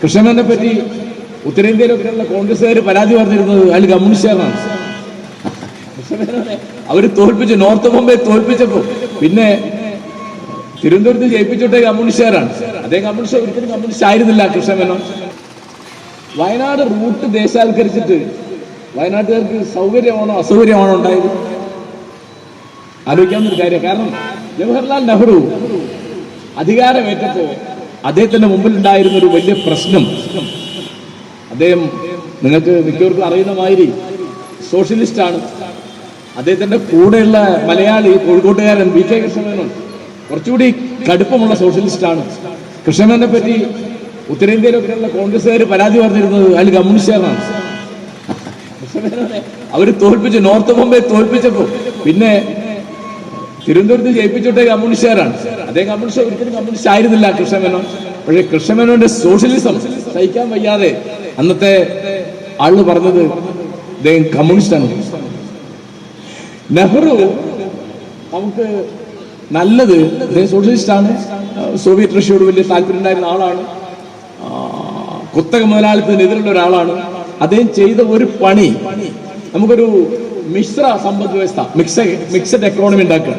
കൃഷ്ണനെ പറ്റി ഉത്തരേന്ത്യയിലൊക്കെയുള്ള കോൺഗ്രസ്സുകാർ പരാതി പറഞ്ഞിരുന്നത് അയാൾ കമ്മ്യൂണിസ്റ്റുകാരനാണ് അവർ തോൽപ്പിച്ചു നോർത്ത് ബോംബെ തോൽപ്പിച്ചപ്പോ പിന്നെ തിരുവനന്തപുരത്ത് ജയിപ്പിച്ചോട്ടെ കമ്മ്യൂണിസ്റ്റുകാരാണ് അതേ കമ്മ്യൂണിസ്റ്റ് ഒരിക്കലും കമ്മ്യൂണിസ്റ്റ് ആയിരുന്നില്ല കൃഷ്ണമേനോൻ വയനാട് റൂട്ട് ദേശാൽക്കരിച്ചിട്ട് വയനാട്ടുകാർക്ക് സൗകര്യമാണോ അസൗകര്യമാണോ ഉണ്ടായത്? ആലോചിക്കാവുന്ന ഒരു കാര്യം കാരണം ജവഹർലാൽ നെഹ്റു അധികാരമേറ്റപ്പോ അദ്ദേഹത്തിന്റെ മുമ്പിൽ ഉണ്ടായിരുന്ന ഒരു വലിയ പ്രശ്നം. അദ്ദേഹം നിങ്ങൾക്ക് മിക്കവർക്കും അറിയുന്ന മാതിരി സോഷ്യലിസ്റ്റ് ആണ്. അദ്ദേഹത്തിന്റെ കൂടെയുള്ള മലയാളി കോഴിക്കോട്ടുകാരൻ വി കെ കൃഷ്ണമേനോൻ കുറച്ചുകൂടി കടുപ്പമുള്ള സോഷ്യലിസ്റ്റ് ആണ്. കൃഷ്ണമേനെ പറ്റി ഉത്തരേന്ത്യയിലൊക്കെയുള്ള കോൺഗ്രസ്സുകാർ പരാതി പറഞ്ഞിരുന്നത് അയാൾ കമ്മ്യൂണിസ്റ്റുകാരനാണ് അവർ തോൽപ്പിച്ചു നോർത്ത് ബോംബെ തോൽപ്പിച്ചപ്പോ പിന്നെ തിരുവനന്തപുരത്ത് ജയിപ്പിച്ചോട്ടെ കമ്മ്യൂണിസ്റ്റുകാരാണ്. അതേ കമ്മ്യൂണിസ്റ്റ് ഒരിക്കലും കമ്മ്യൂണിസ്റ്റ് ആയിരുന്നില്ല കൃഷ്ണമേനോൻ. പക്ഷേ കൃഷ്ണമേനോന്റെ സോഷ്യലിസം സഹിക്കാൻ വയ്യാതെ അന്നത്തെ ആൾ പറഞ്ഞത് അദ്ദേഹം കമ്മ്യൂണിസ്റ്റാണ്. നെഹ്റു നമുക്ക് നല്ലത് അദ്ദേഹം സോഷ്യലിസ്റ്റാണ്. സോവിയറ്റ് റഷ്യയോട് വലിയ താല്പര്യം ഉണ്ടായിരുന്ന ആളാണ്. കുത്തക മുതലാളിത്തത്തിനെതിരുള്ള ഒരാളാണ്. അദ്ദേഹം ചെയ്ത ഒരു പണി നമുക്കൊരു മിശ്ര സമ്പദ് വ്യവസ്ഥ മിക്സ് മിക്സഡ് എക്കോണമി ഉണ്ടാക്കുക.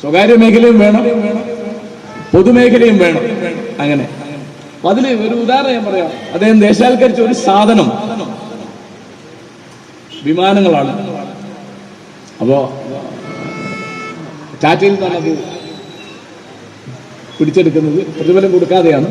സ്വകാര്യ മേഖലയും വേണം പൊതുമേഖലയും വേണം. അങ്ങനെ. അപ്പൊ അതിൽ ഒരു ഉദാഹരണം ഞാൻ പറയാം. അദ്ദേഹം ദേശാൽക്കരിച്ച ഒരു സാധനം. വിമാനങ്ങളാണ്. അപ്പോ ടാറ്റയിൽ നിന്നാണ് അത് പിടിച്ചെടുക്കുന്നത്. പ്രതിഫലം കൊടുക്കാതെയാണ്.